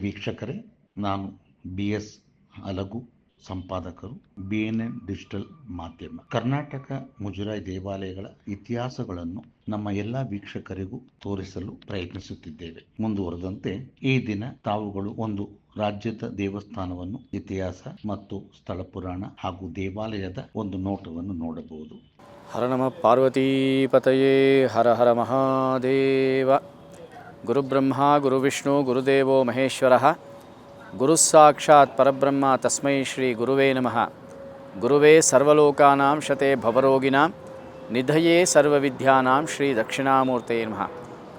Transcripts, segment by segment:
ವೀಕ್ಷಕರೇ, ನಾನು B S Alagu ಸಂಪಾದಕರು, ಬಿ ಎನ್ ಎನ್ ಡಿಜಿಟಲ್ ಮಾಧ್ಯಮ. ಕರ್ನಾಟಕ ಮುಜರಾಯಿ ದೇವಾಲಯಗಳ ಇತಿಹಾಸಗಳನ್ನು ನಮ್ಮ ಎಲ್ಲ ವೀಕ್ಷಕರಿಗೂ ತೋರಿಸಲು ಪ್ರಯತ್ನಿಸುತ್ತಿದ್ದೇವೆ. ಮುಂದುವರೆದಂತೆ, ಈ ದಿನ ತಾವುಗಳು ಒಂದು ರಾಜ್ಯದ ದೇವಸ್ಥಾನವನ್ನು, ಇತಿಹಾಸ ಮತ್ತು ಸ್ಥಳ ಪುರಾಣ ಹಾಗೂ ದೇವಾಲಯದ ಒಂದು ನೋಟವನ್ನು ನೋಡಬಹುದು. ಹರ ಪಾರ್ವತಿ ಪತಯೇ ಹರ ಹರ ಮಹಾದೇವ. ಗುರುಬ್ರಹ್ಮ, ಗುರುವಿಷ್ಣು, ಗುರುದೇವೋ ಮಹೇಶ್ವರ. ಗುರುಸ್ಸಾಕ್ಷಾತ್ ಪರಬ್ರಹ್ಮ ತಸ್ಮೈ ಶ್ರೀ ಗುರುವೇ ನಮಃ. ಗುರುವೇ ಸರ್ವಲೋಕಾನಾಂ ಶತೆ ಭವರೋಗಿನಾಂ. ನಿಧಯೇ ಸರ್ವವಿದ್ಯಾನಾಂ ಶ್ರೀ ದಕ್ಷಿಣಾಮೂರ್ತಯೇ ನಮಃ.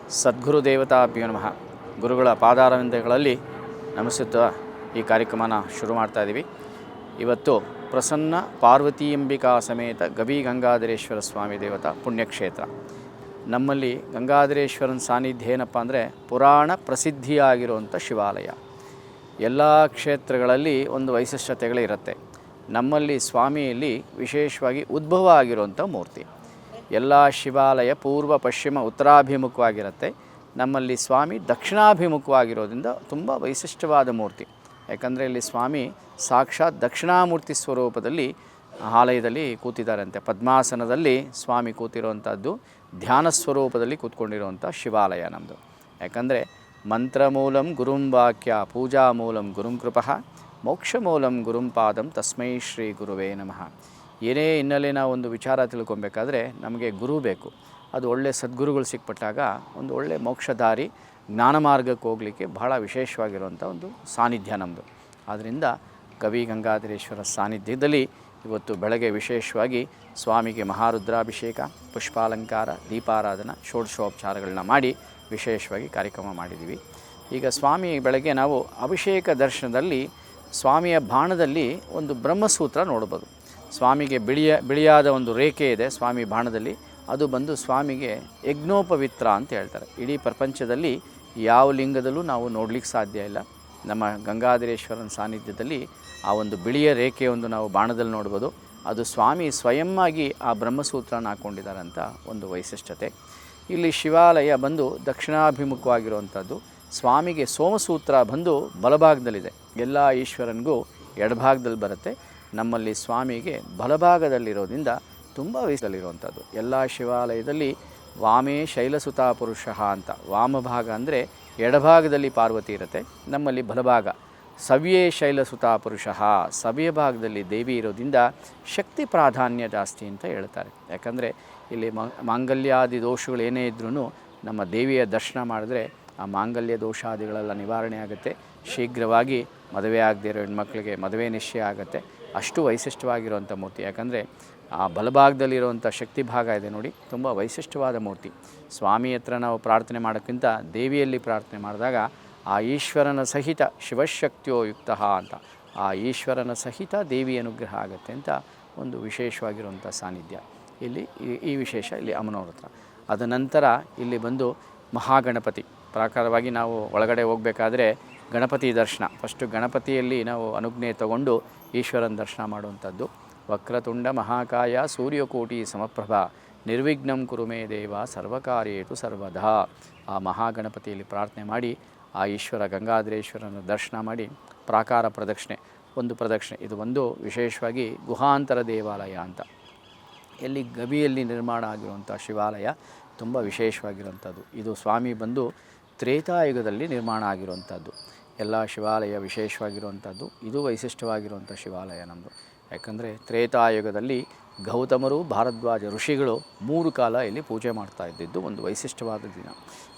ಸದ್ಗುರುದೇವತಾಭ್ಯೋ ನಮಃ. ಗುರುಗಳ ಪಾದಾರವಿಂದಗಳಲ್ಲಿ ನಮಿಸುತ್ತಾ ಈ ಕಾರ್ಯಕ್ರಮನ ಶುರು ಮಾಡ್ತಾ ಇದ್ದೀವಿ ಇವತ್ತು ಪ್ರಸನ್ನ ಪಾರ್ವತಿಯಂಬಿಕಾ ಸಮೇತ ಗವಿ ಗಂಗಾಧರೇಶ್ವರ ಸ್ವಾಮಿ ದೇವತಾ ಪುಣ್ಯಕ್ಷೇತ್ರ. ನಮ್ಮಲ್ಲಿ ಗಂಗಾಧರೇಶ್ವರನ ಸಾನ್ನಿಧ್ಯ ಏನಪ್ಪ ಅಂದರೆ ಪುರಾಣ ಪ್ರಸಿದ್ಧಿಯಾಗಿರುವಂಥ ಶಿವಾಲಯ. ಎಲ್ಲ ಕ್ಷೇತ್ರಗಳಲ್ಲಿ ಒಂದು ವೈಶಿಷ್ಟ್ಯತೆಗಳಿರುತ್ತೆ ನಮ್ಮಲ್ಲಿ ಸ್ವಾಮಿಯಲ್ಲಿ ವಿಶೇಷವಾಗಿ ಉದ್ಭವ ಆಗಿರುವಂಥ ಮೂರ್ತಿ. ಎಲ್ಲ ಶಿವಾಲಯ ಪೂರ್ವ, ಪಶ್ಚಿಮ, ಉತ್ತರಾಭಿಮುಖವಾಗಿರುತ್ತೆ. ನಮ್ಮಲ್ಲಿ ಸ್ವಾಮಿ ದಕ್ಷಿಣಾಭಿಮುಖವಾಗಿರೋದ್ರಿಂದ ತುಂಬ ವೈಶಿಷ್ಟ್ಯವಾದ ಮೂರ್ತಿ. ಯಾಕಂದರೆ ಇಲ್ಲಿ ಸ್ವಾಮಿ ಸಾಕ್ಷಾತ್ ದಕ್ಷಿಣಾಮೂರ್ತಿ ಸ್ವರೂಪದಲ್ಲಿ ಆಲಯದಲ್ಲಿ ಕೂತಿದ್ದಾರಂತೆ. ಪದ್ಮಾಸನದಲ್ಲಿ ಸ್ವಾಮಿ ಕೂತಿರುವಂಥದ್ದು. ಧ್ಯಾನ ಸ್ವರೂಪದಲ್ಲಿ ಕೂತ್ಕೊಂಡಿರುವಂಥ ಶಿವಾಲಯ ನಮ್ಮದು ಯಾಕಂದರೆ ಮಂತ್ರಮೂಲಂ ಗುರುಂ ವಾಕ್ಯ, ಪೂಜಾ ಮೂಲಂ ಗುರುಂ ಕೃಪಃ, ಮೋಕ್ಷ ಮೂಲಂ ಗುರುಂ ಪಾದಂ ತಸ್ಮೈ ಶ್ರೀ ಗುರುವೇ ನಮಃ. ಏನೇ ಹಿನ್ನೆಲೆನ ಒಂದು ವಿಚಾರ ತಿಳ್ಕೊಬೇಕಾದ್ರೆ ನಮಗೆ ಗುರು ಬೇಕು. ಅದು ಒಳ್ಳೆಯ ಸದ್ಗುರುಗಳು ಸಿಕ್ಕಪಟ್ಟಾಗ ಒಂದು ಒಳ್ಳೆಯ ಮೋಕ್ಷಧಾರಿ ಜ್ಞಾನ ಮಾರ್ಗಕ್ಕೆ ಹೋಗಲಿಕ್ಕೆ ಬಹಳ ವಿಶೇಷವಾಗಿರುವಂಥ ಒಂದು ಸಾನ್ನಿಧ್ಯ ನಮ್ಮದು ಆದ್ದರಿಂದ ಕವಿ ಗಂಗಾಧರೇಶ್ವರ ಸಾನ್ನಿಧ್ಯದಲ್ಲಿ ಇವತ್ತು ಬೆಳಗ್ಗೆ ವಿಶೇಷವಾಗಿ ಸ್ವಾಮಿಗೆ ಮಹಾರುದ್ರಾಭಿಷೇಕ, ಪುಷ್ಪಾಲಂಕಾರ, ದೀಪಾರಾಧನಾ, ಷೋಡಶೋಪಚಾರಗಳನ್ನ ಮಾಡಿ ವಿಶೇಷವಾಗಿ ಕಾರ್ಯಕ್ರಮ ಮಾಡಿದ್ದೀವಿ. ಈಗ ಸ್ವಾಮಿ ಬೆಳಗ್ಗೆ ನಾವು ಅಭಿಷೇಕ ದರ್ಶನದಲ್ಲಿ ಸ್ವಾಮಿಯ ಬಾಣದಲ್ಲಿ ಒಂದು ಬ್ರಹ್ಮಸೂತ್ರ ನೋಡ್ಬೋದು. ಸ್ವಾಮಿಗೆ ಬಿಳಿಯ, ಬಿಳಿಯಾದ ಒಂದು ರೇಖೆ ಇದೆ ಸ್ವಾಮಿ ಬಾಣದಲ್ಲಿ. ಅದು ಬಂದು ಸ್ವಾಮಿಗೆ ಯಜ್ಞೋಪವಿತ್ರ ಅಂತ ಹೇಳ್ತಾರೆ. ಇಡೀ ಪ್ರಪಂಚದಲ್ಲಿ ಯಾವ ಲಿಂಗದಲ್ಲೂ ನಾವು ನೋಡ್ಲಿಕ್ಕೆ ಸಾಧ್ಯ ಇಲ್ಲ. ನಮ್ಮ ಗಂಗಾಧರೇಶ್ವರನ ಸಾನ್ನಿಧ್ಯದಲ್ಲಿ ಆ ಒಂದು ಬಿಳಿಯ ರೇಖೆ ಒಂದು ನಾವು ಬಾಣದಲ್ಲಿ ನೋಡ್ಬೋದು. ಅದು ಸ್ವಾಮಿ ಸ್ವಯಂವಾಗಿ ಆ ಬ್ರಹ್ಮಸೂತ್ರನ ಹಾಕ್ಕೊಂಡಿದ್ದಾರೆ ಒಂದು ವೈಶಿಷ್ಟ್ಯತೆ. ಇಲ್ಲಿ ಶಿವಾಲಯ ಬಂದು ದಕ್ಷಿಣಾಭಿಮುಖವಾಗಿರುವಂಥದ್ದು. ಸ್ವಾಮಿಗೆ ಸೋಮಸೂತ್ರ ಬಂದು ಬಲಭಾಗದಲ್ಲಿದೆ. ಎಲ್ಲ ಈಶ್ವರನಿಗೂ ಎಡಭಾಗದಲ್ಲಿ ಬರುತ್ತೆ. ನಮ್ಮಲ್ಲಿ ಸ್ವಾಮಿಗೆ ಬಲಭಾಗದಲ್ಲಿರೋದ್ರಿಂದ ತುಂಬ ವಯಸ್ಸಲ್ಲಿರುವಂಥದ್ದು. ಎಲ್ಲ ಶಿವಾಲಯದಲ್ಲಿ ವಾಮೇ ಶೈಲಸುತಾ ಪುರುಷ ಅಂತ. ವಾಮಭಾಗ ಅಂದರೆ ಎಡಭಾಗದಲ್ಲಿ ಪಾರ್ವತಿ ಇರುತ್ತೆ, ನಮ್ಮಲ್ಲಿ ಬಲಭಾಗ. ಸವ್ಯೇ ಶೈಲಸುತಾ ಪುರುಷ. ಸವ್ಯ ಭಾಗದಲ್ಲಿ ದೇವಿ ಇರೋದ್ರಿಂದ ಶಕ್ತಿ ಪ್ರಾಧಾನ್ಯ ಜಾಸ್ತಿ ಅಂತ ಹೇಳ್ತಾರೆ. ಯಾಕಂದರೆ ಇಲ್ಲಿ ಮಾಂಗಲ್ಯಾದಿ ದೋಷಗಳು ಏನೇ ಇದ್ರೂ ನಮ್ಮ ದೇವಿಯ ದರ್ಶನ ಮಾಡಿದ್ರೆ ಆ ಮಾಂಗಲ್ಯ ದೋಷಾದಿಗಳೆಲ್ಲ ನಿವಾರಣೆ ಆಗುತ್ತೆ. ಶೀಘ್ರವಾಗಿ ಮದುವೆ ಆಗದೇ ಇರೋ ಹೆಣ್ಮಕ್ಳಿಗೆ ಮದುವೆ ನಿಶ್ಚಯ ಆಗುತ್ತೆ. ಅಷ್ಟು ವೈಶಿಷ್ಟ್ಯವಾಗಿರುವಂಥ ಮೂರ್ತಿ. ಯಾಕಂದರೆ ಆ ಬಲಭಾಗದಲ್ಲಿರುವಂಥ ಶಕ್ತಿ ಭಾಗ ಇದೆ ನೋಡಿ, ತುಂಬ ವೈಶಿಷ್ಟ್ಯವಾದ ಮೂರ್ತಿ. ಸ್ವಾಮಿ ಹತ್ರ ನಾವು ಪ್ರಾರ್ಥನೆ ಮಾಡೋಕ್ಕಿಂತ ದೇವಿಯಲ್ಲಿ ಪ್ರಾರ್ಥನೆ ಮಾಡಿದಾಗ, ಆ ಈಶ್ವರನ ಸಹಿತ ಶಿವಶಕ್ತಿಯೋ ಯುಕ್ತ ಅಂತ, ಆ ಈಶ್ವರನ ಸಹಿತ ದೇವಿ ಅನುಗ್ರಹ ಆಗುತ್ತೆ ಅಂತ ಒಂದು ವಿಶೇಷವಾಗಿರುವಂಥ ಸಾನ್ನಿಧ್ಯ. ಇಲ್ಲಿ ಈ ವಿಶೇಷ ಇಲ್ಲಿ ಅಮ್ಮನವ್ರ ಹತ್ರ. ಅದ ನಂತರ ಇಲ್ಲಿ ಬಂದು ಮಹಾಗಣಪತಿ. ಪ್ರಾಕಾರವಾಗಿ ನಾವು ಒಳಗಡೆ ಹೋಗಬೇಕಾದ್ರೆ ಗಣಪತಿ ದರ್ಶನ. ಫಸ್ಟು ಗಣಪತಿಯಲ್ಲಿ ನಾವು ಅನುಜ್ಞೆ ತಗೊಂಡು ಈಶ್ವರನ ದರ್ಶನ ಮಾಡುವಂಥದ್ದು. ವಕ್ರತುಂಡ ಮಹಾಕಾಯ ಸೂರ್ಯಕೋಟಿ ಸಮಪ್ರಭ. ನಿರ್ವಿಘ್ನಂ ಕುರುಮೇ ದೇವ ಸರ್ವಕಾರ್ಯೇತು ಸರ್ವದಾ. ಆ ಮಹಾಗಣಪತಿಯಲ್ಲಿ ಪ್ರಾರ್ಥನೆ ಮಾಡಿ, ಆ ಈಶ್ವರ ಗಂಗಾಧರೇಶ್ವರನ ದರ್ಶನ ಮಾಡಿ, ಪ್ರಾಕಾರ ಪ್ರದಕ್ಷಿಣೆ, ಒಂದು ಪ್ರದಕ್ಷಿಣೆ, ಇದು ಒಂದು ವಿಶೇಷವಾಗಿ ಗುಹಾಂತರ ದೇವಾಲಯ ಅಂತ. ಎಲ್ಲಿ ಗವಿಯಲ್ಲಿ ನಿರ್ಮಾಣ ಆಗಿರುವಂಥ ಶಿವಾಲಯ ತುಂಬ ವಿಶೇಷವಾಗಿರುವಂಥದ್ದು. ಇದು ಸ್ವಾಮಿ ಬಂದು ತ್ರೇತಾಯುಗದಲ್ಲಿ ನಿರ್ಮಾಣ ಆಗಿರುವಂಥದ್ದು. ಎಲ್ಲ ಶಿವಾಲಯ ವಿಶೇಷವಾಗಿರುವಂಥದ್ದು. ಇದು ವೈಶಿಷ್ಟ್ಯವಾಗಿರುವಂಥ ಶಿವಾಲಯ ನಮ್ಮದು ಯಾಕಂದರೆ ತ್ರೇತಾಯುಗದಲ್ಲಿ ಗೌತಮರು, ಭಾರದ್ವಾಜ ಋಷಿಗಳು ಮೂರು ಕಾಲ ಇಲ್ಲಿ ಪೂಜೆ ಮಾಡ್ತಾ ಇದ್ದಿದ್ದು ಒಂದು ವೈಶಿಷ್ಟ್ಯವಾದ ದಿನ.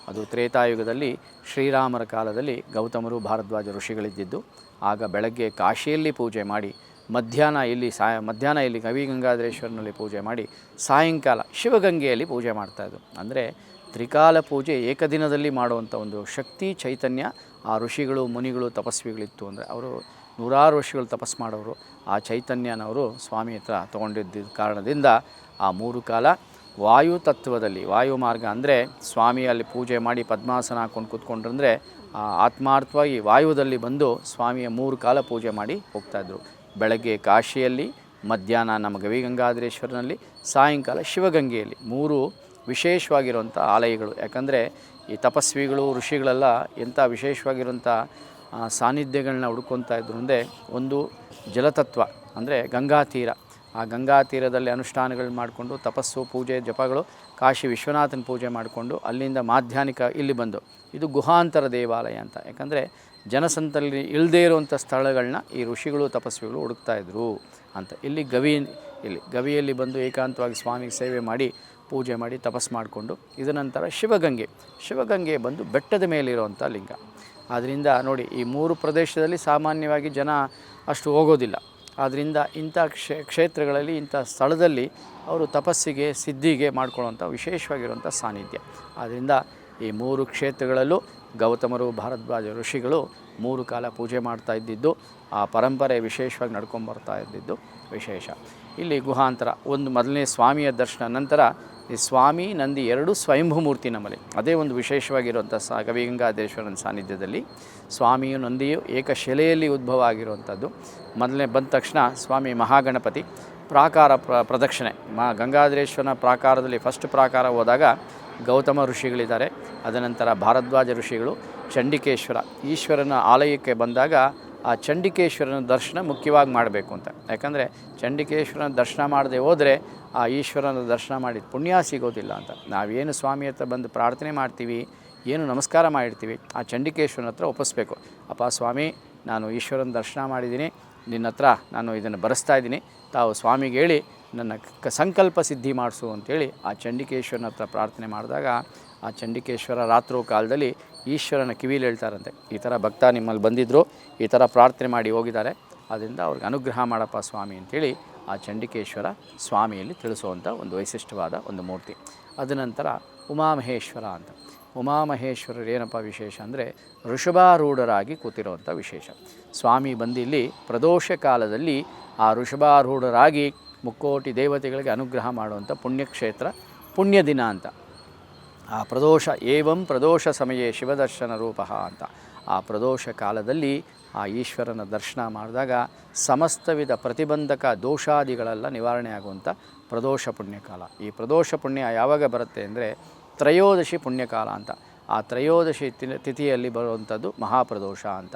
ಅದು ತ್ರೇತಾಯುಗದಲ್ಲಿ ಶ್ರೀರಾಮರ ಕಾಲದಲ್ಲಿ ಗೌತಮರು, ಭಾರದ್ವಾಜ ಋಷಿಗಳಿದ್ದಿದ್ದು, ಆಗ ಬೆಳಗ್ಗೆ ಕಾಶಿಯಲ್ಲಿ ಪೂಜೆ ಮಾಡಿ, ಮಧ್ಯಾಹ್ನ ಇಲ್ಲಿ ಸಾಯ ಮಧ್ಯಾಹ್ನ ಇಲ್ಲಿ ಕವಿಗಂಗಾಧರೇಶ್ವರನಲ್ಲಿ ಪೂಜೆ ಮಾಡಿ, ಸಾಯಂಕಾಲ ಶಿವಗಂಗೆಯಲ್ಲಿ ಪೂಜೆ ಮಾಡ್ತಾಯಿದ್ದು ಅಂದರೆ ತ್ರಿಕಾಲ ಪೂಜೆ ಏಕದಿನದಲ್ಲಿ ಮಾಡುವಂಥ ಒಂದು ಶಕ್ತಿ, ಚೈತನ್ಯ ಆ ಋಷಿಗಳು, ಮುನಿಗಳು, ತಪಸ್ವಿಗಳಿತ್ತು. ಅಂದರೆ ಅವರು ನೂರಾರು ವರ್ಷಗಳು ತಪಸ್ಸು ಮಾಡೋರು. ಆ ಚೈತನ್ಯನವರು ಸ್ವಾಮಿ ಹತ್ರ ತೊಗೊಂಡಿದ್ದ ಕಾರಣದಿಂದ ಆ ಮೂರು ಕಾಲ ವಾಯು ತತ್ವದಲ್ಲಿ, ವಾಯು ಮಾರ್ಗ ಅಂದರೆ ಸ್ವಾಮಿ ಅಲ್ಲಿ ಪೂಜೆ ಮಾಡಿ ಪದ್ಮಾಸನ ಹಾಕ್ಕೊಂಡು ಕೂತ್ಕೊಂಡ್ರಂದರೆ ಆತ್ಮಾರ್ಥವಾಗಿ ವಾಯುದಲ್ಲಿ ಬಂದು ಸ್ವಾಮಿಯ ಮೂರು ಕಾಲ ಪೂಜೆ ಮಾಡಿ ಹೋಗ್ತಾಯಿದ್ರು ಬೆಳಗ್ಗೆ ಕಾಶಿಯಲ್ಲಿ, ಮಧ್ಯಾಹ್ನ ನಮ್ಮ ಗವಿಗಂಗಾಧರೇಶ್ವರನಲ್ಲಿ, ಸಾಯಂಕಾಲ ಶಿವಗಂಗೆಯಲ್ಲಿ ಮೂರು ವಿಶೇಷವಾಗಿರುವಂಥ ಆಲಯಗಳು. ಯಾಕಂದರೆ ಈ ತಪಸ್ವಿಗಳು, ಋಷಿಗಳೆಲ್ಲ ಎಂಥ ವಿಶೇಷವಾಗಿರುವಂಥ ಸಾನ್ನಿಧ್ಯಗಳನ್ನ ಹುಡ್ಕೊತಾ ಮುಂದೆ ಒಂದು ಜಲತತ್ವ, ಅಂದರೆ ಗಂಗಾ ತೀರ. ಆ ಗಂಗಾ ತೀರದಲ್ಲಿ ಅನುಷ್ಠಾನಗಳು ಮಾಡಿಕೊಂಡು ತಪಸ್ಸು, ಪೂಜೆ, ಜಪಗಳು, ಕಾಶಿ ವಿಶ್ವನಾಥನ ಪೂಜೆ ಮಾಡಿಕೊಂಡು ಅಲ್ಲಿಂದ ಮಾಧ್ಯಾನಿಕ ಇಲ್ಲಿ ಬಂದು. ಇದು ಗುಹಾಂತರ ದೇವಾಲಯ ಅಂತ. ಯಾಕಂದರೆ ಜನಸಂತಲ್ಲಿ ಇಲ್ಲದೇ ಇರುವಂಥ ಸ್ಥಳಗಳನ್ನ ಈ ಋಷಿಗಳು, ತಪಸ್ವಿಗಳು ಹುಡುಕ್ತಾ ಇದ್ದರು ಅಂತ. ಇಲ್ಲಿ ಗವಿ, ಇಲ್ಲಿ ಗವಿಯಲ್ಲಿ ಬಂದು ಏಕಾಂತವಾಗಿ ಸ್ವಾಮಿಗೆ ಸೇವೆ ಮಾಡಿ, ಪೂಜೆ ಮಾಡಿ, ತಪಸ್ಸು ಮಾಡಿಕೊಂಡು ಇದರ ನಂತರ ಶಿವಗಂಗೆ. ಶಿವಗಂಗೆ ಬಂದು ಬೆಟ್ಟದ ಮೇಲಿರುವಂಥ ಲಿಂಗ. ಆದ್ದರಿಂದ ನೋಡಿ, ಈ ಮೂರು ಪ್ರದೇಶದಲ್ಲಿ ಸಾಮಾನ್ಯವಾಗಿ ಜನ ಅಷ್ಟು ಹೋಗೋದಿಲ್ಲ. ಆದ್ದರಿಂದ ಇಂಥ ಕ್ಷೇ, ಕ್ಷೇತ್ರಗಳಲ್ಲಿ, ಇಂಥ ಸ್ಥಳದಲ್ಲಿ ಅವರು ತಪಸ್ಸಿಗೆ, ಸಿದ್ಧಿಗೆ ಮಾಡಿಕೊಳ್ಳುವಂಥ ವಿಶೇಷವಾಗಿರುವಂಥ ಸಾನ್ನಿಧ್ಯ. ಆದ್ದರಿಂದ ಈ ಮೂರು ಕ್ಷೇತ್ರಗಳಲ್ಲೂ ಗೌತಮರು, ಭಾರದ್ವಾಜ ಋಷಿಗಳು ಮೂರು ಕಾಲ ಪೂಜೆ ಮಾಡ್ತಾ ಇದ್ದಿದ್ದು, ಆ ಪರಂಪರೆ ವಿಶೇಷವಾಗಿ ನಡ್ಕೊಂಬರ್ತಾ ಇದ್ದಿದ್ದು ವಿಶೇಷ. ಇಲ್ಲಿ ಗುಹಾಂತರ, ಒಂದು ಮೊದಲನೇ ಸ್ವಾಮಿಯ ದರ್ಶನ, ನಂತರ ಈ ಸ್ವಾಮಿ ನಂದಿ ಎರಡು ಸ್ವಯಂಭೂ ಮೂರ್ತಿ ನಮ್ಮಲ್ಲಿ. ಅದೇ ಒಂದು ವಿಶೇಷವಾಗಿರುವಂಥ ಸ ಗವಿಗಂಗಾದೇಶ್ವರನ ಸಾನ್ನಿಧ್ಯದಲ್ಲಿ ಸ್ವಾಮಿಯು ನಂದಿಯು ಏಕಶಿಲೆಯಲ್ಲಿ ಉದ್ಭವ ಆಗಿರುವಂಥದ್ದು. ಮೊದಲನೇ ಬಂದ ತಕ್ಷಣ ಸ್ವಾಮಿ ಮಹಾಗಣಪತಿ ಪ್ರಾಕಾರ ಪ್ರ ಪ್ರದಕ್ಷಿಣೆ. ಮಾ ಗಂಗಾಧರೇಶ್ವರನ ಪ್ರಾಕಾರದಲ್ಲಿ ಫಸ್ಟ್ ಪ್ರಾಕಾರ ಹೋದಾಗ ಗೌತಮ ಋಷಿಗಳಿದ್ದಾರೆ. ಅದನಂತರ ಭಾರದ್ವಾಜ ಋಷಿಗಳು ಚಂಡಿಕೇಶ್ವರ ಈಶ್ವರನ ಆಲಯಕ್ಕೆ ಬಂದಾಗ ಆ ಚಂಡಿಕೇಶ್ವರನ ದರ್ಶನ ಮುಖ್ಯವಾಗಿ ಮಾಡಬೇಕು ಅಂತ. ಯಾಕಂದರೆ ಚಂಡಿಕೇಶ್ವರನ ದರ್ಶನ ಮಾಡದೆ ಹೋದರೆ ಆ ಈಶ್ವರನ ದರ್ಶನ ಮಾಡಿದ ಪುಣ್ಯ ಸಿಗೋದಿಲ್ಲ ಅಂತ. ನಾವೇನು ಸ್ವಾಮಿ ಹತ್ರ ಬಂದು ಪ್ರಾರ್ಥನೆ ಮಾಡ್ತೀವಿ, ಏನು ನಮಸ್ಕಾರ ಮಾಡಿರ್ತೀವಿ, ಆ ಚಂಡಿಕೇಶ್ವರನ ಹತ್ರ ಒಪ್ಪಿಸ್ಬೇಕು. ಅಪ್ಪ ಸ್ವಾಮಿ, ನಾನು ಈಶ್ವರನ ದರ್ಶನ ಮಾಡಿದ್ದೀನಿ, ನಿನ್ನ ಹತ್ರ ನಾನು ಇದನ್ನು ಬರೆಸ್ತಾ ಇದ್ದೀನಿ. ತಾವು ಸ್ವಾಮಿಗೆ ಹೇಳಿ, ನನ್ನ ಕ ಸಂಕಲ್ಪ ಸಿದ್ಧಿ ಮಾಡಿಸು ಅಂತೇಳಿ ಆ ಚಂಡಿಕೇಶ್ವರನ ಹತ್ರ ಪ್ರಾರ್ಥನೆ ಮಾಡಿದಾಗ, ಆ ಚಂಡಿಕೇಶ್ವರ ರಾತ್ರೋ ಕಾಲದಲ್ಲಿ ಈಶ್ವರನ ಕಿವಿಲಿ ಹೇಳ್ತಾರಂತೆ, ಈ ಥರ ಭಕ್ತ ನಿಮ್ಮಲ್ಲಿ ಬಂದಿದ್ದರು ಈ ಥರ ಪ್ರಾರ್ಥನೆ ಮಾಡಿ ಹೋಗಿದ್ದಾರೆ ಅದರಿಂದ ಅವ್ರಿಗೆ ಅನುಗ್ರಹ ಮಾಡಪ್ಪ ಸ್ವಾಮಿ ಅಂಥೇಳಿ ಆ ಚಂಡಿಕೇಶ್ವರ ಸ್ವಾಮಿಯಲ್ಲಿ ತಿಳಿಸುವಂಥ ಒಂದು ವೈಶಿಷ್ಟ್ಯವಾದ ಒಂದು ಮೂರ್ತಿ. ಅದನಂತರ ಉಮಾಮಹೇಶ್ವರ ಅಂತ. ಉಮಾಮಹೇಶ್ವರರು ಏನಪ್ಪ ವಿಶೇಷ ಅಂದರೆ ಋಷಭಾರೂಢರಾಗಿ ಕೂತಿರುವಂಥ ವಿಶೇಷ. ಸ್ವಾಮಿ ಬಂದಿಲ್ಲಿ ಪ್ರದೋಷ ಕಾಲದಲ್ಲಿ ಆ ಋಷಭಾರೂಢರಾಗಿ ಮುಕ್ಕೋಟಿ ದೇವತೆಗಳಿಗೆ ಅನುಗ್ರಹ ಮಾಡುವಂಥ ಪುಣ್ಯಕ್ಷೇತ್ರ ಪುಣ್ಯ ದಿನ ಅಂತ. ಆ ಪ್ರದೋಷ ಏವಂ ಪ್ರದೋಷ ಸಮಯೇ ಶಿವದರ್ಶನ ರೂಪ ಅಂತ. ಆ ಪ್ರದೋಷ ಕಾಲದಲ್ಲಿ ಆ ಈಶ್ವರನ ದರ್ಶನ ಮಾಡಿದಾಗ ಸಮಸ್ತ ವಿಧ ಪ್ರತಿಬಂಧಕ ದೋಷಾದಿಗಳೆಲ್ಲ ನಿವಾರಣೆ ಆಗುವಂಥ ಪ್ರದೋಷ ಪುಣ್ಯಕಾಲ. ಈ ಪ್ರದೋಷ ಪುಣ್ಯ ಯಾವಾಗ ಬರುತ್ತೆ ಅಂದರೆ ತ್ರಯೋದಶಿ ಪುಣ್ಯಕಾಲ ಅಂತ. ಆ ತ್ರಯೋದಶಿ ತಿಥಿಯಲ್ಲಿ ಬರುವಂಥದ್ದು ಮಹಾಪ್ರದೋಷ ಅಂತ.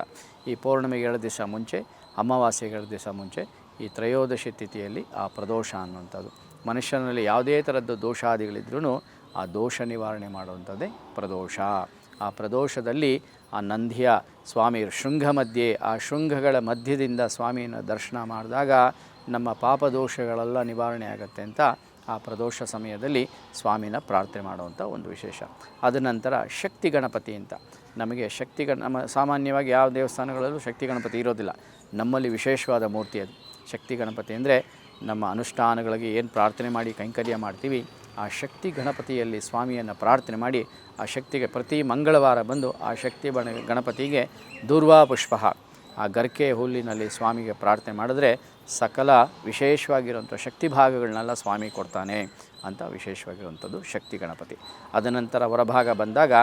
ಈ ಪೌರ್ಣಿಮೆಗೆ ಎರಡು ದಿವಸ ಮುಂಚೆ, ಅಮಾವಾಸ್ಯೆಗೆ ಎರಡು ದಿವಸ ಮುಂಚೆ ಈ ತ್ರಯೋದಶಿ ತಿಥಿಯಲ್ಲಿ ಆ ಪ್ರದೋಷ ಅನ್ನುವಂಥದ್ದು. ಮನುಷ್ಯನಲ್ಲಿ ಯಾವುದೇ ಥರದ್ದು ದೋಷಾದಿಗಳಿದ್ರೂ ಆ ದೋಷ ನಿವಾರಣೆ ಮಾಡುವಂಥದ್ದೇ ಪ್ರದೋಷ. ಆ ಪ್ರದೋಷದಲ್ಲಿ ಆ ನಂದಿಯ ಸ್ವಾಮಿ ಶೃಂಗ ಮಧ್ಯೆ ಆ ಶೃಂಗಗಳ ಮಧ್ಯದಿಂದ ಸ್ವಾಮಿಯನ್ನು ದರ್ಶನ ಮಾಡಿದಾಗ ನಮ್ಮ ಪಾಪದೋಷಗಳೆಲ್ಲ ನಿವಾರಣೆ ಆಗುತ್ತೆ ಅಂತ ಆ ಪ್ರದೋಷ ಸಮಯದಲ್ಲಿ ಸ್ವಾಮಿನ ಪ್ರಾರ್ಥನೆ ಮಾಡುವಂಥ ಒಂದು ವಿಶೇಷ. ಅದ ನಂತರ ಶಕ್ತಿ ಗಣಪತಿ ಅಂತ. ನಮಗೆ ಶಕ್ತಿ ಗಣ, ನಮ್ಮ ಸಾಮಾನ್ಯವಾಗಿ ಯಾವ ದೇವಸ್ಥಾನಗಳಲ್ಲೂ ಶಕ್ತಿ ಗಣಪತಿ ಇರೋದಿಲ್ಲ. ನಮ್ಮಲ್ಲಿ ವಿಶೇಷವಾದ ಮೂರ್ತಿ ಅದು. ಶಕ್ತಿ ಗಣಪತಿ ಅಂದರೆ ನಮ್ಮ ಅನುಷ್ಠಾನಗಳಿಗೆ ಏನು ಪ್ರಾರ್ಥನೆ ಮಾಡಿ, ಕೈಂಕರ್ಯ ಮಾಡ್ತೀವಿ ಆ ಶಕ್ತಿ ಗಣಪತಿಯಲ್ಲಿ ಸ್ವಾಮಿಯನ್ನು ಪ್ರಾರ್ಥನೆ ಮಾಡಿ ಆ ಶಕ್ತಿಗೆ ಪ್ರತಿ ಮಂಗಳವಾರ ಬಂದು ಆ ಶಕ್ತಿ ಬಣ ಗಣಪತಿಗೆ ದುರ್ವಾ ಪುಷ್ಪ ಆ ಗರ್ಕೆ ಹುಲ್ಲಿನಲ್ಲಿ ಸ್ವಾಮಿಗೆ ಪ್ರಾರ್ಥನೆ ಮಾಡಿದ್ರೆ ಸಕಲ ವಿಶೇಷವಾಗಿರುವಂಥ ಶಕ್ತಿ ಭಾಗಗಳನ್ನೆಲ್ಲ ಸ್ವಾಮಿ ಕೊಡ್ತಾನೆ ಅಂತ ವಿಶೇಷವಾಗಿರುವಂಥದ್ದು ಶಕ್ತಿ ಗಣಪತಿ. ಅದನಂತರ ಹೊರಭಾಗ ಬಂದಾಗ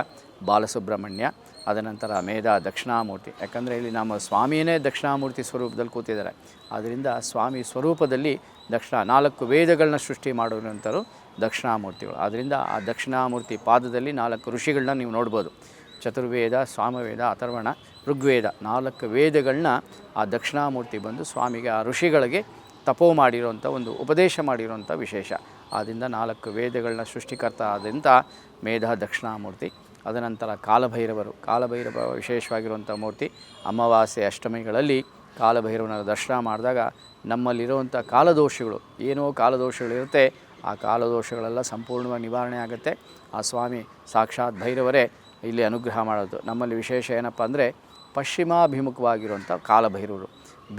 ಬಾಲಸುಬ್ರಹ್ಮಣ್ಯ ಅದನಂತರ ಮೇಧ ದಕ್ಷಿಣಾಮೂರ್ತಿ. ಯಾಕಂದರೆ ಇಲ್ಲಿ ನಮ್ಮ ಸ್ವಾಮಿಯೇ ದಕ್ಷಿಣಾಮೂರ್ತಿ ಸ್ವರೂಪದಲ್ಲಿ ಕೂತಿದ್ದಾರೆ. ಆದ್ದರಿಂದ ಸ್ವಾಮಿ ಸ್ವರೂಪದಲ್ಲಿ ದಕ್ಷಿಣ ನಾಲ್ಕು ವೇದಗಳನ್ನ ಸೃಷ್ಟಿ ಮಾಡೋರಂಥರು ದಕ್ಷಿಣಾಮೂರ್ತಿಗಳು. ಆದ್ದರಿಂದ ಆ ದಕ್ಷಿಣಾಮೂರ್ತಿ ಪಾದದಲ್ಲಿ ನಾಲ್ಕು ಋಷಿಗಳನ್ನ ನೀವು ನೋಡ್ಬೋದು. ಚತುರ್ವೇದ, ಸ್ವಾಮವೇದ, ಅಥರ್ವಣ, ಋಗ್ವೇದ ನಾಲ್ಕು ವೇದಗಳನ್ನ ಆ ದಕ್ಷಿಣಾಮೂರ್ತಿ ಬಂದು ಸ್ವಾಮಿಗೆ ಆ ಋಷಿಗಳಿಗೆ ತಪೋ ಮಾಡಿರುವಂಥ ಒಂದು ಉಪದೇಶ ಮಾಡಿರುವಂಥ ವಿಶೇಷ. ಆದ್ದರಿಂದ ನಾಲ್ಕು ವೇದಗಳನ್ನ ಸೃಷ್ಟಿಕರ್ತ ಆದಂಥ ಮೇಧ ದಕ್ಷಿಣಾಮೂರ್ತಿ, ಅದನಂತರ ಕಾಲಭೈರವರು. ಕಾಲಭೈರವ ವಿಶೇಷವಾಗಿರುವಂಥ ಮೂರ್ತಿ ಅಮಾವಾಸ್ಯೆ ಅಷ್ಟಮಿಗಳಲ್ಲಿ ಕಾಲಭೈರವನ ದರ್ಶನ ಮಾಡಿದಾಗ ನಮ್ಮಲ್ಲಿರುವಂಥ ಕಾಲದೋಷಗಳು, ಏನೋ ಕಾಲದೋಷಗಳಿರುತ್ತೆ ಆ ಕಾಲದೋಷಗಳೆಲ್ಲ ಸಂಪೂರ್ಣವಾಗಿ ನಿವಾರಣೆ ಆಗುತ್ತೆ. ಆ ಸ್ವಾಮಿ ಸಾಕ್ಷಾತ್ ಭೈರವರೇ ಇಲ್ಲಿ ಅನುಗ್ರಹ ಮಾಡೋದು. ನಮ್ಮಲ್ಲಿ ವಿಶೇಷ ಏನಪ್ಪ ಅಂದರೆ ಪಶ್ಚಿಮಾಭಿಮುಖವಾಗಿರುವಂಥ ಕಾಲಭೈರವರು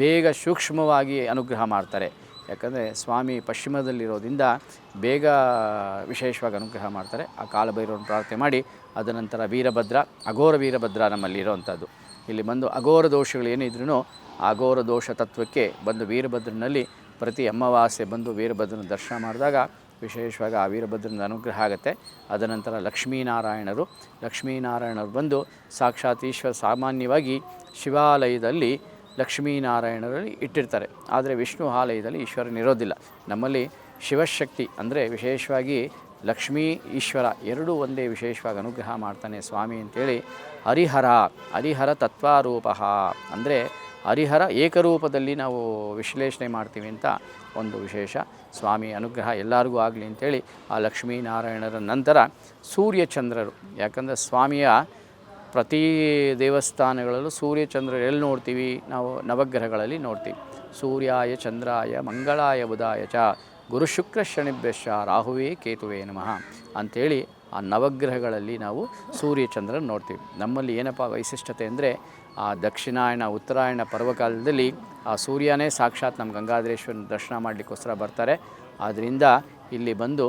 ಬೇಗ ಸೂಕ್ಷ್ಮವಾಗಿ ಅನುಗ್ರಹ ಮಾಡ್ತಾರೆ. ಯಾಕಂದರೆ ಸ್ವಾಮಿ ಪಶ್ಚಿಮದಲ್ಲಿರೋದ್ರಿಂದ ಬೇಗ ವಿಶೇಷವಾಗಿ ಅನುಗ್ರಹ ಮಾಡ್ತಾರೆ. ಆ ಕಾಲಭೈರವನ್ನು ಪ್ರಾರ್ಥನೆ ಮಾಡಿ ಅದನಂತರ ವೀರಭದ್ರ, ಅಘೋರ ವೀರಭದ್ರ ನಮ್ಮಲ್ಲಿ ಇರೋವಂಥದ್ದು. ಇಲ್ಲಿ ಬಂದು ಅಘೋರ ದೋಷಗಳು ಏನಿದ್ರೂ ಅಘೋರ ದೋಷ ತತ್ವಕ್ಕೆ ಬಂದು ವೀರಭದ್ರನಲ್ಲಿ ಪ್ರತಿ ಅಮಾವಾಸ್ಯೆ ಬಂದು ವೀರಭದ್ರನ ದರ್ಶನ ಮಾಡಿದಾಗ ವಿಶೇಷವಾಗಿ ಆ ವೀರಭದ್ರನ ಅನುಗ್ರಹ ಆಗುತ್ತೆ. ಅದನಂತರ ಲಕ್ಷ್ಮೀನಾರಾಯಣರು ಲಕ್ಷ್ಮೀನಾರಾಯಣರು ಬಂದು ಸಾಕ್ಷಾತ್ ಈಶ್ವರ ಸಾಮಾನ್ಯವಾಗಿ ಶಿವಾಲಯದಲ್ಲಿ ಲಕ್ಷ್ಮೀನಾರಾಯಣರಲ್ಲಿ ಇಟ್ಟಿರ್ತಾರೆ. ಆದರೆ ವಿಷ್ಣು ಆಲಯದಲ್ಲಿ ಈಶ್ವರನಿರೋದಿಲ್ಲ ನಮ್ಮಲ್ಲಿ ಶಿವಶಕ್ತಿ ಅಂದರೆ ವಿಶೇಷವಾಗಿ ಲಕ್ಷ್ಮೀ ಈಶ್ವರ ಎರಡೂ ಒಂದೇ ವಿಶೇಷವಾಗಿ ಅನುಗ್ರಹ ಮಾಡ್ತಾನೆ ಸ್ವಾಮಿ ಅಂತೇಳಿ ಹರಿಹರ ಹರಿಹರ ತತ್ವಾರೂಪ. ಅಂದರೆ ಹರಿಹರ ಏಕರೂಪದಲ್ಲಿ ನಾವು ವಿಶ್ಲೇಷಣೆ ಮಾಡ್ತೀವಿ ಅಂತ ಒಂದು ವಿಶೇಷ. ಸ್ವಾಮಿ ಅನುಗ್ರಹ ಎಲ್ಲರಿಗೂ ಆಗಲಿ ಅಂತೇಳಿ ಆ ಲಕ್ಷ್ಮೀನಾರಾಯಣರ ನಂತರ ಸೂರ್ಯಚಂದ್ರರು. ಯಾಕಂದರೆ ಸ್ವಾಮಿಯ ಪ್ರತಿ ದೇವಸ್ಥಾನಗಳಲ್ಲೂ ಸೂರ್ಯಚಂದ್ರರು ಎಲ್ಲಿ ನೋಡ್ತೀವಿ? ನಾವು ನವಗ್ರಹಗಳಲ್ಲಿ ನೋಡ್ತೀವಿ. ಸೂರ್ಯಾಯ, ಚಂದ್ರಾಯ, ಮಂಗಳಾಯ, ಬುಧಾಯ ಚ ಗುರು ಶುಕ್ರ ಶನಿಭ್ಯಶ್ಚ, ರಾಹುವೇ, ಕೇತುವೇ ನಮಃ ಅಂಥೇಳಿ ಆ ನವಗ್ರಹಗಳಲ್ಲಿ ನಾವು ಸೂರ್ಯಚಂದ್ರನ ನೋಡ್ತೀವಿ. ನಮ್ಮಲ್ಲಿ ಏನಪ್ಪ ವೈಶಿಷ್ಟ್ಯತೆ ಅಂದರೆ ಆ ದಕ್ಷಿಣಾಯಣ, ಉತ್ತರಾಯಣ ಪರ್ವಕಾಲದಲ್ಲಿ ಆ ಸೂರ್ಯನೇ ಸಾಕ್ಷಾತ್ ನಮ್ಮ ಗಂಗಾಧರೇಶ್ವರನ ದರ್ಶನ ಮಾಡಲಿಕ್ಕೋಸ್ಕರ ಬರ್ತಾರೆ. ಆದ್ದರಿಂದ ಇಲ್ಲಿ ಬಂದು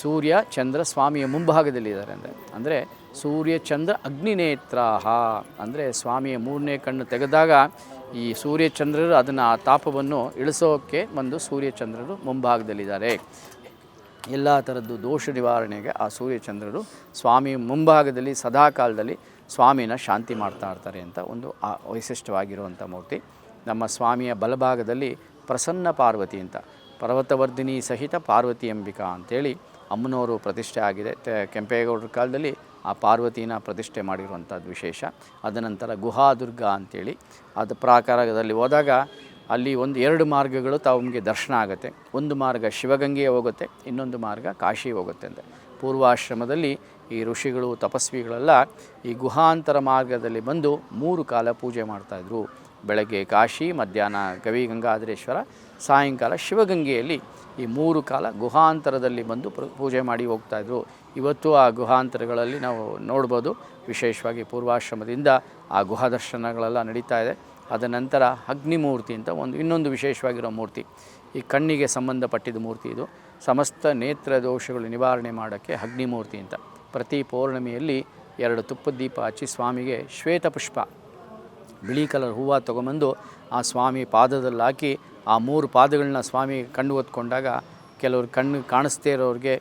ಸೂರ್ಯ, ಚಂದ್ರ ಸ್ವಾಮಿಯ ಮುಂಭಾಗದಲ್ಲಿದ್ದಾರೆ ಅಂದರೆ ಅಂದರೆ ಸೂರ್ಯ, ಚಂದ್ರ ಅಗ್ನಿನೇತ್ರಾಹ ಅಂದರೆ ಸ್ವಾಮಿಯ ಮೂರನೇ ಕಣ್ಣು ತೆಗೆದಾಗ ಈ ಸೂರ್ಯಚಂದ್ರರು ಅದನ್ನು ಆ ತಾಪವನ್ನು ಇಳಿಸೋಕ್ಕೆ ಒಂದು ಸೂರ್ಯಚಂದ್ರರು ಮುಂಭಾಗದಲ್ಲಿದ್ದಾರೆ. ಎಲ್ಲ ಥರದ್ದು ದೋಷ ನಿವಾರಣೆಗೆ ಆ ಸೂರ್ಯಚಂದ್ರರು ಸ್ವಾಮಿ ಮುಂಭಾಗದಲ್ಲಿ ಸದಾ ಕಾಲದಲ್ಲಿ ಸ್ವಾಮಿನ ಶಾಂತಿ ಮಾಡ್ತಾ ಇರ್ತಾರೆ ಅಂತ ಒಂದು, ಆ ವೈಶಿಷ್ಟ್ಯವಾಗಿರುವಂಥ ಮೂರ್ತಿ. ನಮ್ಮ ಸ್ವಾಮಿಯ ಬಲಭಾಗದಲ್ಲಿ ಪ್ರಸನ್ನ ಪಾರ್ವತಿ ಅಂತ. ಪರ್ವತವರ್ಧಿನಿ ಸಹಿತ ಪಾರ್ವತಿ ಅಂಬಿಕಾ ಅಂತೇಳಿ ಅಮ್ಮನವರು ಪ್ರತಿಷ್ಠೆ ಆಗಿದೆ. ಕೆಂಪೇಗೌಡರ ಕಾಲದಲ್ಲಿ ಆ ಪಾರ್ವತಿನ ಪ್ರತಿಷ್ಠೆ ಮಾಡಿರುವಂಥದ್ದು ವಿಶೇಷ. ಅದನಂತರ ಗುಹಾದುರ್ಗ ಅಂಥೇಳಿ ಅದು ಪ್ರಾಕಾರದಲ್ಲಿ ಹೋದಾಗ ಅಲ್ಲಿ ಒಂದು ಎರಡು ಮಾರ್ಗಗಳು ತಮಗೆ ದರ್ಶನ ಆಗುತ್ತೆ. ಒಂದು ಮಾರ್ಗ ಶಿವಗಂಗೆಗೆ ಹೋಗುತ್ತೆ, ಇನ್ನೊಂದು ಮಾರ್ಗ ಕಾಶಿ ಹೋಗುತ್ತೆ ಅಂತ. ಪೂರ್ವಾಶ್ರಮದಲ್ಲಿ ಈ ಋಷಿಗಳು, ತಪಸ್ವಿಗಳೆಲ್ಲ ಈ ಗುಹಾಂತರ ಮಾರ್ಗದಲ್ಲಿ ಬಂದು ಮೂರು ಕಾಲ ಪೂಜೆ ಮಾಡ್ತಾಯಿದ್ರು ಬೆಳಗ್ಗೆ ಕಾಶಿ, ಮಧ್ಯಾಹ್ನ ಗವಿ ಗಂಗಾಧರೇಶ್ವರ, ಸಾಯಂಕಾಲ ಶಿವಗಂಗೆಯಲ್ಲಿ ಈ ಮೂರು ಕಾಲ ಗುಹಾಂತರದಲ್ಲಿ ಬಂದು ಪೂಜೆ ಮಾಡಿ ಹೋಗ್ತಾಯಿದ್ರು ಇವತ್ತು ಆ ಗುಹಾಂತರಗಳಲ್ಲಿ ನಾವು ನೋಡ್ಬೋದು, ವಿಶೇಷವಾಗಿ ಪೂರ್ವಾಶ್ರಮದಿಂದ ಆ ಗುಹಾ ದರ್ಶನಗಳೆಲ್ಲ ನಡೀತಾ ಇದೆ. ಅದ ನಂತರ ಅಗ್ನಿಮೂರ್ತಿ ಅಂತ ಒಂದು ಇನ್ನೊಂದು ವಿಶೇಷವಾಗಿರೋ ಮೂರ್ತಿ. ಈ ಕಣ್ಣಿಗೆ ಸಂಬಂಧಪಟ್ಟಿದ ಮೂರ್ತಿ ಇದು. ಸಮಸ್ತ ನೇತ್ರ ದೋಷಗಳು ನಿವಾರಣೆ ಮಾಡೋಕ್ಕೆ ಅಗ್ನಿಮೂರ್ತಿ ಅಂತ. ಪ್ರತಿ ಪೌರ್ಣಮಿಯಲ್ಲಿ ಎರಡು ತುಪ್ಪದ ದೀಪ ಹಚ್ಚಿ ಸ್ವಾಮಿಗೆ ಶ್ವೇತಪುಷ್ಪ ಬಿಳಿ ಕಲರ್ ಹೂವು ತೊಗೊಂಬಂದು ಆ ಸ್ವಾಮಿ ಪಾದದಲ್ಲಿ ಹಾಕಿ ಆ ಮೂರು ಪಾದಗಳನ್ನ ಸ್ವಾಮಿ ಕಣ್ಣು ಹೊತ್ಕೊಂಡಾಗ ಕೆಲವರು ಕಣ್ಣು ಕಾಣಿಸ್ತೇ ಇರೋರಿಗೆ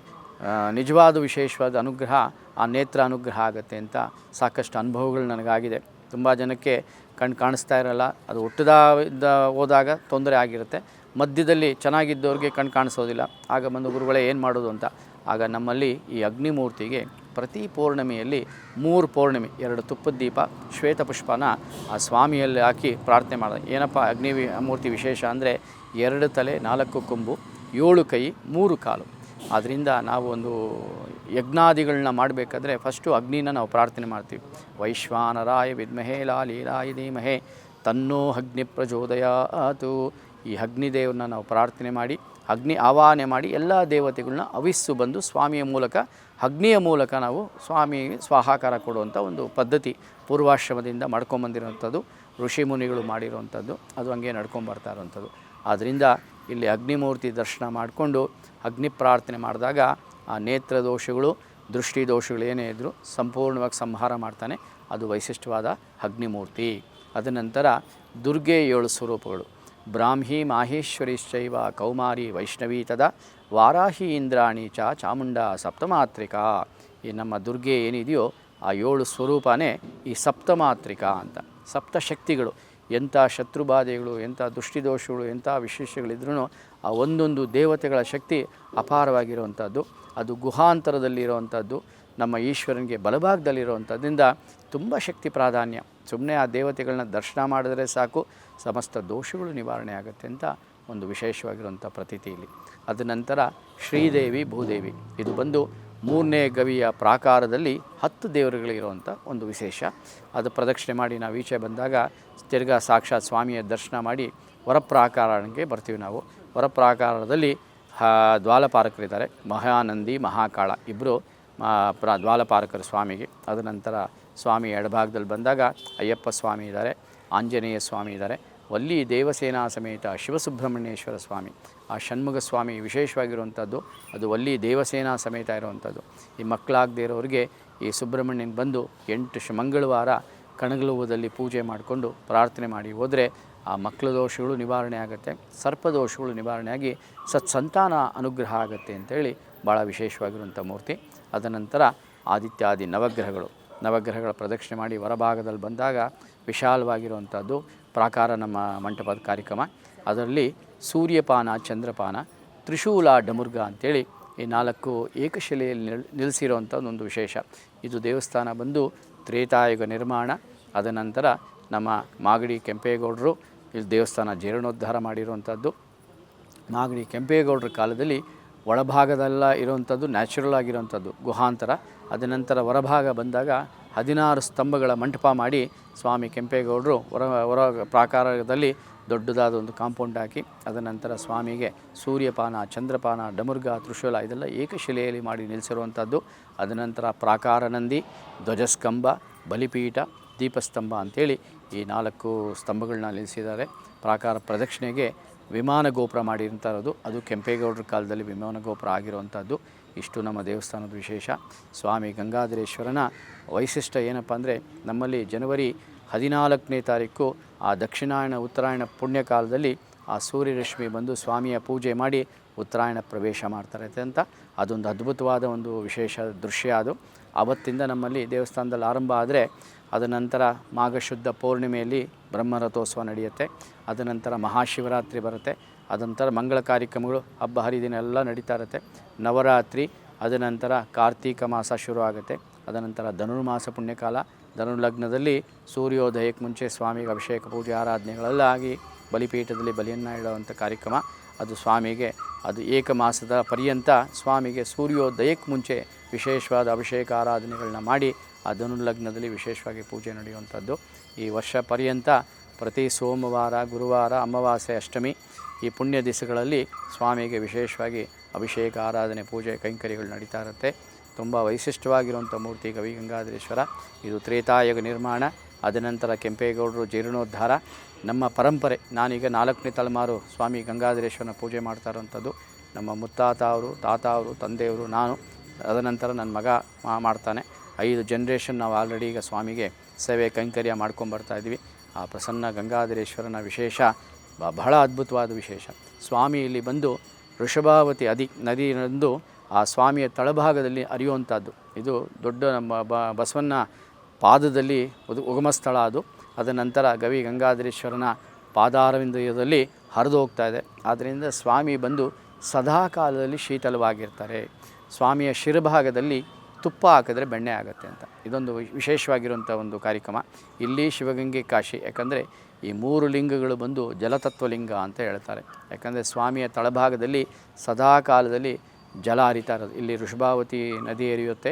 ನಿಜವಾದ ವಿಶೇಷವಾದ ಅನುಗ್ರಹ, ಆ ನೇತ್ರ ಅನುಗ್ರಹ ಆಗುತ್ತೆ ಅಂತ ಸಾಕಷ್ಟು ಅನುಭವಗಳು ನನಗಾಗಿದೆ. ತುಂಬ ಜನಕ್ಕೆ ಕಣ್ಣು ಕಾಣಿಸ್ತಾ ಇರಲ್ಲ. ಅದು ಹುಟ್ಟದ ಇದ್ದ ಹೋದಾಗ ತೊಂದರೆ ಆಗಿರುತ್ತೆ. ಮಧ್ಯದಲ್ಲಿ ಚೆನ್ನಾಗಿದ್ದವ್ರಿಗೆ ಕಣ್ಣು ಕಾಣಿಸೋದಿಲ್ಲ. ಆಗ ಬಂದು ಗುರುಗಳೇ ಏನು ಮಾಡೋದು ಅಂತ. ಆಗ ನಮ್ಮಲ್ಲಿ ಈ ಅಗ್ನಿಮೂರ್ತಿಗೆ ಪ್ರತಿ ಪೌರ್ಣಿಮೆಯಲ್ಲಿ ಮೂರು ಪೌರ್ಣಿಮೆ, ಎರಡು ತುಪ್ಪದ ದೀಪ ಶ್ವೇತಪುಷ್ಪನ ಆ ಸ್ವಾಮಿಯಲ್ಲಿ ಹಾಕಿ ಪ್ರಾರ್ಥನೆ ಮಾಡೋದು. ಏನಪ್ಪ ಅಗ್ನಿ ಮೂರ್ತಿ ವಿಶೇಷ ಅಂದರೆ ಎರಡು ತಲೆ, ನಾಲ್ಕು ಕೊಂಬು, ಏಳು ಕೈ, ಮೂರು ಕಾಲು. ಆದ್ದರಿಂದ ನಾವು ಒಂದು ಯಜ್ಞಾದಿಗಳನ್ನ ಮಾಡಬೇಕಾದ್ರೆ ಫಸ್ಟು ಅಗ್ನಿನ ನಾವು ಪ್ರಾರ್ಥನೆ ಮಾಡ್ತೀವಿ. ವೈಶ್ವಾನರಾಯ ವಿದ್ಮಹೇ, ಲಾಲೀಲಾಯ ಧೀಮಹೇ, ತನ್ನೋ ಅಗ್ನಿ ಪ್ರಚೋದಯಾತು. ಈ ಅಗ್ನಿದೇವ್ರನ್ನ ನಾವು ಪ್ರಾರ್ಥನೆ ಮಾಡಿ, ಅಗ್ನಿ ಆವಾಹನೆ ಮಾಡಿ ಎಲ್ಲ ದೇವತೆಗಳನ್ನ ಅವಿಸ್ಸು ಬಂದು ಸ್ವಾಮಿಯ ಮೂಲಕ, ಅಗ್ನಿಯ ಮೂಲಕ ನಾವು ಸ್ವಾಮಿ ಸ್ವಾಹಾಕಾರ ಕೊಡುವಂಥ ಒಂದು ಪದ್ಧತಿ ಪೂರ್ವಾಶ್ರಮದಿಂದ ಮಾಡ್ಕೊಂಬಂದಿರುವಂಥದ್ದು, ಋಷಿ ಮುನಿಗಳು ಮಾಡಿರುವಂಥದ್ದು, ಅದು ಹಂಗೆ ನಡ್ಕೊಂಬರ್ತಾ ಇರುವಂಥದ್ದು. ಆದ್ದರಿಂದ ಇಲ್ಲಿ ಅಗ್ನಿಮೂರ್ತಿ ದರ್ಶನ ಮಾಡಿಕೊಂಡು ಅಗ್ನಿ ಪ್ರಾರ್ಥನೆ ಮಾಡಿದಾಗ ಆ ನೇತ್ರ ದೋಷಗಳು, ದೃಷ್ಟಿ ದೋಷಗಳು ಏನೇ ಇದ್ದರೂ ಸಂಪೂರ್ಣವಾಗಿ ಸಂಹಾರ ಮಾಡ್ತಾನೆ. ಅದು ವೈಶಿಷ್ಟ್ಯವಾದ ಅಗ್ನಿಮೂರ್ತಿ. ಅದ ನಂತರ ದುರ್ಗೆ ಏಳು ಸ್ವರೂಪಗಳು. ಬ್ರಾಹ್ಮಿ ಮಾಹೇಶ್ವರಿಶ್ಚೈವ ಕೌಮಾರಿ ವೈಷ್ಣವಿ ತದ ವಾರಾಹಿ ಇಂದ್ರಾಣಿ ಚ ಚಾಮುಂಡ ಸಪ್ತಮಾತ್ರಿಕಾ. ಈ ನಮ್ಮ ದುರ್ಗೆ ಏನಿದೆಯೋ ಆ ಏಳು ಸ್ವರೂಪನೇ ಈ ಸಪ್ತಮಾತ್ರಿಕಾ ಅಂತ. ಸಪ್ತಶಕ್ತಿಗಳು ಎಂಥ ಶತ್ರುಬಾಧೆಗಳು, ಎಂಥ ದೃಷ್ಟಿದೋಷಗಳು, ಎಂಥ ವಿಶೇಷಗಳಿದ್ರೂ ಆ ಒಂದೊಂದು ದೇವತೆಗಳ ಶಕ್ತಿ ಅಪಾರವಾಗಿರುವಂಥದ್ದು. ಅದು ಗುಹಾಂತರದಲ್ಲಿರುವಂಥದ್ದು, ನಮ್ಮ ಈಶ್ವರನಿಗೆ ಬಲಭಾಗದಲ್ಲಿರುವಂಥದ್ದಿಂದ ತುಂಬ ಶಕ್ತಿ ಪ್ರಾಧಾನ್ಯ. ಸುಮ್ಮನೆ ಆ ದೇವತೆಗಳನ್ನ ದರ್ಶನ ಮಾಡಿದ್ರೆ ಸಾಕು, ಸಮಸ್ತ ದೋಷಗಳು ನಿವಾರಣೆ ಆಗುತ್ತೆ ಅಂತ ಒಂದು ವಿಶೇಷವಾಗಿರುವಂಥ ಪ್ರತೀತಿ ಇಲ್ಲಿ ಅದ ನಂತರ ಶ್ರೀದೇವಿ, ಭೂದೇವಿ. ಇದು ಬಂದು ಮೂರನೇ ಗವಿಯ ಪ್ರಾಕಾರದಲ್ಲಿ ಹತ್ತು ದೇವರುಗಳಿರುವಂಥ ಒಂದು ವಿಶೇಷ. ಅದು ಪ್ರದಕ್ಷಿಣೆ ಮಾಡಿ ನಾವು ಈಚೆ ಬಂದಾಗ ತಿರ್ಗಾ ಸಾಕ್ಷಾತ್ ಸ್ವಾಮಿಯ ದರ್ಶನ ಮಾಡಿ ವರಪ್ರಾಕಾರಕ್ಕೆ ಬರ್ತೀವಿ ನಾವು. ವರಪ್ರಾಕಾರದಲ್ಲಿ ದ್ವಾಲಪಾರಕರಿದ್ದಾರೆ. ಮಹಾನಂದಿ, ಮಹಾಕಾಳ ಇಬ್ಬರು ಪ್ರ, ದ್ವಾಲಪಾರಕರು ಸ್ವಾಮಿಗೆ. ಅದ ನಂತರ ಸ್ವಾಮಿ ಎಡಭಾಗದಲ್ಲಿ ಬಂದಾಗ ಅಯ್ಯಪ್ಪ ಸ್ವಾಮಿ ಇದ್ದಾರೆ, ಆಂಜನೇಯ ಸ್ವಾಮಿ ಇದ್ದಾರೆ. ವಲ್ಲಿ ದೇವಸೇನಾ ಸಮೇತ ಶಿವಸುಬ್ರಹ್ಮಣ್ಯೇಶ್ವರ ಸ್ವಾಮಿ. ಆ ಷಣ್ಮುಖ ಸ್ವಾಮಿ ವಿಶೇಷವಾಗಿರುವಂಥದ್ದು, ಅದು ಒಲ್ಲಿ ದೇವಸೇನಾ ಸಮೇತ ಇರುವಂಥದ್ದು. ಈ ಮಕ್ಕಳಾಗದೇ ಇರೋರಿಗೆ ಈ ಸುಬ್ರಹ್ಮಣ್ಯನ ಬಂದು ಎಂಟು ಶ, ಮಂಗಳವಾರ ಕಣಗಲುವದಲ್ಲಿ ಪೂಜೆ ಮಾಡಿಕೊಂಡು ಪ್ರಾರ್ಥನೆ ಮಾಡಿ ಹೋದರೆ ಆ ಮಕ್ಕಳ ದೋಷಗಳು ನಿವಾರಣೆ ಆಗುತ್ತೆ ಸರ್ಪದೋಷಗಳು ನಿವಾರಣೆ ಆಗಿ ಸತ್ಸಂತಾನ ಅನುಗ್ರಹ ಆಗುತ್ತೆ ಅಂತೇಳಿ ಭಾಳ ವಿಶೇಷವಾಗಿರುವಂಥ ಮೂರ್ತಿ. ಅದನಂತರ ಆದಿತ್ಯಾದಿ ನವಗ್ರಹಗಳು. ನವಗ್ರಹಗಳ ಪ್ರದಕ್ಷಿಣೆ ಮಾಡಿ ಹೊರಭಾಗದಲ್ಲಿ ಬಂದಾಗ ವಿಶಾಲವಾಗಿರುವಂಥದ್ದು ಪ್ರಾಕಾರ ನಮ್ಮ ಮಂಟಪದ ಕಾರ್ಯಕ್ರಮ. ಅದರಲ್ಲಿ ಸೂರ್ಯಪಾನ, ಚಂದ್ರಪಾನ, ತ್ರಿಶೂಲ, ಡಮುರ್ಗ ಅಂತೇಳಿ ಈ ನಾಲ್ಕು ಏಕಶಿಲೆಯಲ್ಲಿ ನಿಲ್ ನಿಲ್ಲಿಸಿರುವಂಥ ಒಂದು ವಿಶೇಷ. ಇದು ದೇವಸ್ಥಾನ ಬಂದು ತ್ರೇತಾಯುಗ ನಿರ್ಮಾಣ, ಅದ ನಂತರ ನಮ್ಮ ಮಾಗಡಿ ಕೆಂಪೇಗೌಡರು ಇಲ್ಲಿ ದೇವಸ್ಥಾನ ಜೀರ್ಣೋದ್ಧಾರ ಮಾಡಿರುವಂಥದ್ದು. ಮಾಗಡಿ ಕೆಂಪೇಗೌಡರ ಕಾಲದಲ್ಲಿ ಒಳಭಾಗದೆಲ್ಲ ಇರುವಂಥದ್ದು, ನ್ಯಾಚುರಲ್ ಆಗಿರುವಂಥದ್ದು, ಗುಹಾಂತರ. ಅದ ನಂತರ ಹೊರಭಾಗ ಬಂದಾಗ ಹದಿನಾರು ಸ್ತಂಭಗಳ ಮಂಟಪ ಮಾಡಿ ಸ್ವಾಮಿ ಕೆಂಪೇಗೌಡರು ಹೊರ ಹೊರ ಪ್ರಾಕಾರದಲ್ಲಿ ದೊಡ್ಡದಾದ ಒಂದು ಕಾಂಪೌಂಡ್ ಹಾಕಿ, ಅದ ನಂತರ ಸ್ವಾಮಿಗೆ ಸೂರ್ಯಪಾನ, ಚಂದ್ರಪಾನ, ಡಮುರ್ಗ, ತ್ರಿಶೂಲ ಇದೆಲ್ಲ ಏಕಶಿಲೆಯಲ್ಲಿ ಮಾಡಿ ನಿಲ್ಲಿಸಿರುವಂಥದ್ದು. ಅದ ನಂತರ ಪ್ರಾಕಾರ ನಂದಿ ಧ್ವಜಸ್ತಂಭ ಬಲಿಪೀಠ, ದೀಪಸ್ತಂಭ ಅಂಥೇಳಿ ಈ ನಾಲ್ಕು ಸ್ತಂಭಗಳನ್ನ ನಿಲ್ಲಿಸಿದ್ದಾರೆ. ಪ್ರಾಕಾರ ಪ್ರದಕ್ಷಿಣೆಗೆ ವಿಮಾನ ಗೋಪುರ ಮಾಡಿರ್ತಾರದು ಅದು ಕೆಂಪೇಗೌಡರ ಕಾಲದಲ್ಲಿ ವಿಮಾನ ಗೋಪುರ ಆಗಿರುವಂಥದ್ದು. ಇಷ್ಟು ನಮ್ಮ ದೇವಸ್ಥಾನದ ವಿಶೇಷ. ಸ್ವಾಮಿ ಗಂಗಾಧರೇಶ್ವರನ ವೈಶಿಷ್ಟ್ಯ ಏನಪ್ಪ ಅಂದರೆ, ನಮ್ಮಲ್ಲಿ ಜನವರಿ ಹದಿನಾಲ್ಕನೇ ತಾರೀಕು ಆ ದಕ್ಷಿಣಾಯಣ ಉತ್ತರಾಯಣ ಪುಣ್ಯಕಾಲದಲ್ಲಿ ಆ ಸೂರ್ಯರಶ್ಮಿ ಬಂದು ಸ್ವಾಮಿಯ ಪೂಜೆ ಮಾಡಿ ಉತ್ತರಾಯಣ ಪ್ರವೇಶ ಮಾಡ್ತಾರೆ ಅಂತ ಅದೊಂದು ಅದ್ಭುತವಾದ ಒಂದು ವಿಶೇಷ ದೃಶ್ಯ ಅದು. ಆವತ್ತಿಂದ ನಮ್ಮಲ್ಲಿ ದೇವಸ್ಥಾನದಲ್ಲಿ ಆರಂಭ ಆದರೆ ಅದ ನಂತರ ಮಾಘಶುದ್ಧ ಪೌರ್ಣಿಮೆಯಲ್ಲಿ ಬ್ರಹ್ಮರಥೋತ್ಸವ ನಡೆಯುತ್ತೆ. ಅದ ನಂತರ ಮಹಾಶಿವರಾತ್ರಿ ಬರುತ್ತೆ. ಅದ ನಂತರ ಮಂಗಳ ಕಾರ್ಯಕ್ರಮಗಳು ಹಬ್ಬ ಹರಿದಿನ ಎಲ್ಲ ನಡೀತಾ ಇರುತ್ತೆ. ನವರಾತ್ರಿ, ಅದ ನಂತರ ಕಾರ್ತೀಕ ಮಾಸ ಶುರು ಆಗುತ್ತೆ. ಅದ ನಂತರ ಧನುರ್ಮಾಸ ಪುಣ್ಯಕಾಲ ಧನುರ್ಲಗ್ನದಲ್ಲಿ ಸೂರ್ಯೋದಯಕ್ಕೆ ಮುಂಚೆ ಸ್ವಾಮಿಗೆ ಅಭಿಷೇಕ, ಪೂಜೆ, ಆರಾಧನೆಗಳೆಲ್ಲ ಆಗಿ ಬಲಿಪೀಠದಲ್ಲಿ ಬಲಿಯನ್ನು ಇಡುವಂಥ ಕಾರ್ಯಕ್ರಮ. ಅದು ಸ್ವಾಮಿಗೆ, ಅದು ಏಕಮಾಸದ ಪರ್ಯಂತ ಸ್ವಾಮಿಗೆ ಸೂರ್ಯೋದಯಕ್ಕೆ ಮುಂಚೆ ವಿಶೇಷವಾದ ಅಭಿಷೇಕ, ಆರಾಧನೆಗಳನ್ನ ಮಾಡಿ ಆ ಧನುಲಗ್ನದಲ್ಲಿ ವಿಶೇಷವಾಗಿ ಪೂಜೆ ನಡೆಯುವಂಥದ್ದು. ಈ ವರ್ಷ ಪರ್ಯಂತ ಪ್ರತಿ ಸೋಮವಾರ, ಗುರುವಾರ, ಅಮಾವಾಸ್ಯೆ, ಅಷ್ಟಮಿ ಈ ಪುಣ್ಯ ದಿವಸಗಳಲ್ಲಿ ಸ್ವಾಮಿಗೆ ವಿಶೇಷವಾಗಿ ಅಭಿಷೇಕ, ಆರಾಧನೆ, ಪೂಜೆ, ಕೈಂಕರ್ಯಗಳು ನಡೀತಾ ಇರುತ್ತೆ. ತುಂಬ ವೈಶಿಷ್ಟ್ಯವಾಗಿರುವಂಥ ಮೂರ್ತಿ ಗವಿಗಂಗಾಧರೇಶ್ವರ ಇದು ತ್ರೇತಾಯುಗ ನಿರ್ಮಾಣ. ಅದನಂತರ ಕೆಂಪೇಗೌಡರು ಜೀರ್ಣೋದ್ಧಾರ. ನಮ್ಮ ಪರಂಪರೆ, ನಾನೀಗ ನಾಲ್ಕನೇ ತಲೆಮಾರು ಸ್ವಾಮಿ ಗಂಗಾಧರೇಶ್ವರನ ಪೂಜೆ ಮಾಡ್ತಾ ಇರೋವಂಥದ್ದು. ನಮ್ಮ ಮುತ್ತಾತ ಅವರು, ತಾತ ಅವರು, ತಂದೆಯವರು, ನಾನು ಅದನಂತರ ನನ್ನ ಮಗ ಮಾಡ್ತಾನೆ. ಐದು ಜನ್ರೇಷನ್ ನಾವು ಆಲ್ರೆಡಿ ಈಗ ಸ್ವಾಮಿಗೆ ಸೇವೆ ಕೈಂಕರ್ಯ ಇದ್ವಿ ಆ ಪ್ರಸನ್ನ ಗಂಗಾಧರೇಶ್ವರನ ವಿಶೇಷ ಬಹಳ ಅದ್ಭುತವಾದ ವಿಶೇಷ. ಸ್ವಾಮಿ ಇಲ್ಲಿ ಬಂದು ವೃಷಭಾವತಿ ಅದಿ ನದಿಯಂದು ಆ ಸ್ವಾಮಿಯ ತಳಭಾಗದಲ್ಲಿ ಅರಿಯುವಂಥದ್ದು. ಇದು ದೊಡ್ಡ ನಮ್ಮ ಬಸವಣ್ಣ ಪಾದದಲ್ಲಿ ಉದು, ಉಗಮ ಸ್ಥಳ ಅದು. ಅದರ ನಂತರ ಗವಿ ಗಂಗಾಧರೇಶ್ವರನ ಪಾದಾರವಿಂದದಲ್ಲಿ ಹರಿದು ಹೋಗ್ತಾ ಇದೆ. ಆದ್ದರಿಂದ ಸ್ವಾಮಿ ಬಂದು ಸದಾ ಕಾಲದಲ್ಲಿ ಶೀತಲವಾಗಿರ್ತಾರೆ. ಸ್ವಾಮಿಯ ಶಿರಭಾಗದಲ್ಲಿ ತುಪ್ಪ ಹಾಕಿದ್ರೆ ಬೆಣ್ಣೆ ಆಗುತ್ತೆ ಅಂತ. ಇದೊಂದು ವಿಶೇಷವಾಗಿರುವಂಥ ಒಂದು ಕಾರ್ಯಕ್ರಮ. ಇಲ್ಲಿ ಶಿವಗಂಗೆ ಕಾಶಿ. ಯಾಕಂದರೆ ಈ ಮೂರು ಲಿಂಗಗಳು ಬಂದು ಜಲತತ್ವಲಿಂಗ ಅಂತ ಹೇಳ್ತಾರೆ. ಯಾಕಂದರೆ ಸ್ವಾಮಿಯ ತಳಭಾಗದಲ್ಲಿ ಸದಾ ಕಾಲದಲ್ಲಿ ಜಲ ಹರಿತಾ ಇರೋದು ಇಲ್ಲಿ ಋಷಭಾವತಿ ನದಿ ಹರಿಯುತ್ತೆ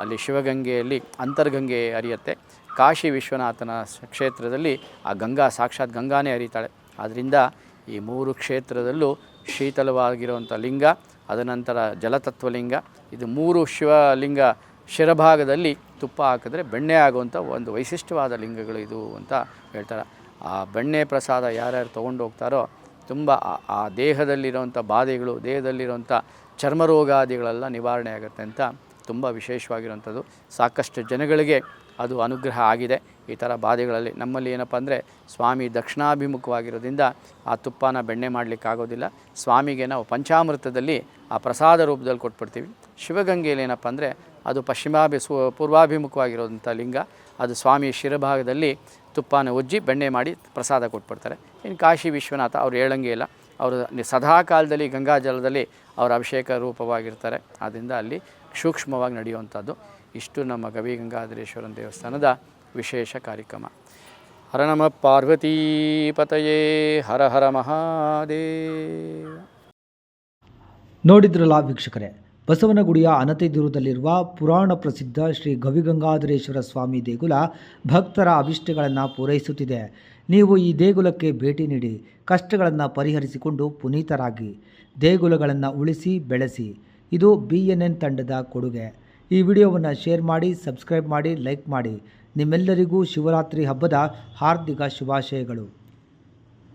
ಅಲ್ಲಿ ಶಿವಗಂಗೆಯಲ್ಲಿ ಅಂತರ್ಗಂಗೆ ಹರಿಯುತ್ತೆ ಕಾಶಿ ವಿಶ್ವನಾಥನ ಕ್ಷೇತ್ರದಲ್ಲಿ ಆ ಗಂಗಾ, ಸಾಕ್ಷಾತ್ ಗಂಗಾನೇ ಹರಿತಾಳೆ ಆದ್ದರಿಂದ ಈ ಮೂರು ಕ್ಷೇತ್ರದಲ್ಲೂ ಶೀತಲವಾಗಿರುವಂಥ ಲಿಂಗ ಅದನಂತರ ಜಲತತ್ವಲಿಂಗ, ಇದು ಮೂರು ಶಿವಲಿಂಗ ಶಿರಭಾಗದಲ್ಲಿ ತುಪ್ಪ ಹಾಕಿದ್ರೆ ಬೆಣ್ಣೆ ಆಗುವಂಥ ಒಂದು ವೈಶಿಷ್ಟ್ಯವಾದ ಲಿಂಗಗಳು ಇದು ಅಂತ ಹೇಳ್ತಾರೆ. ಆ ಬೆಣ್ಣೆ ಪ್ರಸಾದ ಯಾರ್ಯಾರು ತೊಗೊಂಡು ಹೋಗ್ತಾರೋ ತುಂಬ ಆ- ದೇಹದಲ್ಲಿರುವಂಥ ಬಾಧೆಗಳು, ದೇಹದಲ್ಲಿರುವಂಥ ಚರ್ಮರೋಗಾದಿಗಳೆಲ್ಲ ನಿವಾರಣೆ ಆಗುತ್ತೆ ಅಂತ ತುಂಬ ವಿಶೇಷವಾಗಿರುವಂಥದ್ದು. ಸಾಕಷ್ಟು ಜನಗಳಿಗೆ ಅದು ಅನುಗ್ರಹ ಆಗಿದೆ. ಈ ಥರ ಬಾಧೆಗಳಲ್ಲಿ ನಮ್ಮಲ್ಲಿ ಏನಪ್ಪ ಅಂದರೆ ಸ್ವಾಮಿ ದಕ್ಷಿಣಾಭಿಮುಖವಾಗಿರೋದ್ರಿಂದ ಆ ತುಪ್ಪನ ಬೆಣ್ಣೆ ಮಾಡಲಿಕ್ಕಾಗೋದಿಲ್ಲ. ಸ್ವಾಮಿಗೆ ನಾವು ಪಂಚಾಮೃತದಲ್ಲಿ ಆ ಪ್ರಸಾದ ರೂಪದಲ್ಲಿ ಕೊಟ್ಬಿಡ್ತೀವಿ. ಶಿವಗಂಗೆಯಲ್ಲಿ ಏನಪ್ಪ ಅಂದರೆ ಅದು ಪಶ್ಚಿಮಾಭಿ ಸು, ಪೂರ್ವಾಭಿಮುಖವಾಗಿರೋದಂಥ ಲಿಂಗ. ಅದು ಸ್ವಾಮಿಯ ಶಿರಭಾಗದಲ್ಲಿ ತುಪ್ಪನ ಉಜ್ಜಿ ಬೆಣ್ಣೆ ಮಾಡಿ ಪ್ರಸಾದ ಕೊಟ್ಬಿಡ್ತಾರೆ. ಇನ್ನು ಕಾಶಿ ವಿಶ್ವನಾಥ ಅವ್ರು ಹೇಳಂಗೆ ಇಲ್ಲ. ಅವರು ಸದಾ ಕಾಲದಲ್ಲಿ ಗಂಗಾ ಜಲದಲ್ಲಿ ಅವರ ಅಭಿಷೇಕ ರೂಪವಾಗಿರ್ತಾರೆ. ಆದ್ದರಿಂದ ಅಲ್ಲಿ ಸೂಕ್ಷ್ಮವಾಗಿ ನಡೆಯುವಂಥದ್ದು ಇಷ್ಟು ನಮ್ಮ ಗವಿ ಗಂಗಾಧರೇಶ್ವರನ ದೇವಸ್ಥಾನದ ವಿಶೇಷ ಕಾರ್ಯಕ್ರಮ. ಹರ ನಮ ಪಾರ್ವತೀಪತಯೇ ಹರ ಹರ ಮಹಾದೇವ. ನೋಡಿದ್ರಲ್ಲ ವೀಕ್ಷಕರೇ ಬಸವನಗುಡಿಯ ಅನತಿ ದೂರದಲ್ಲಿರುವ ಪುರಾಣ ಪ್ರಸಿದ್ಧ ಶ್ರೀ ಗವಿಗಂಗಾಧರೇಶ್ವರ ಸ್ವಾಮಿ ದೇಗುಲ ಭಕ್ತರ ಅಭಿಷ್ಟಗಳನ್ನು ಪೂರೈಸುತ್ತಿದೆ. ನೀವು ಈ ದೇಗುಲಕ್ಕೆ ಭೇಟಿ ನೀಡಿ ಕಷ್ಟಗಳನ್ನು ಪರಿಹರಿಸಿಕೊಂಡು ಪುನೀತರಾಗಿ ದೇಗುಲಗಳನ್ನು ಉಳಿಸಿ ಬೆಳೆಸಿ. ಇದು ಬಿ ಎನ್ ಎನ್ ತಂಡದ ಕೊಡುಗೆ. ಈ ವಿಡಿಯೋವನ್ನು ಶೇರ್ ಮಾಡಿ, ಸಬ್ಸ್ಕ್ರೈಬ್ ಮಾಡಿ, ಲೈಕ್ ಮಾಡಿ. ನಿಮ್ಮೆಲ್ಲರಿಗೂ ಶಿವರಾತ್ರಿ ಹಬ್ಬದ ಹಾರ್ದಿಕ ಶುಭಾಶಯಗಳು.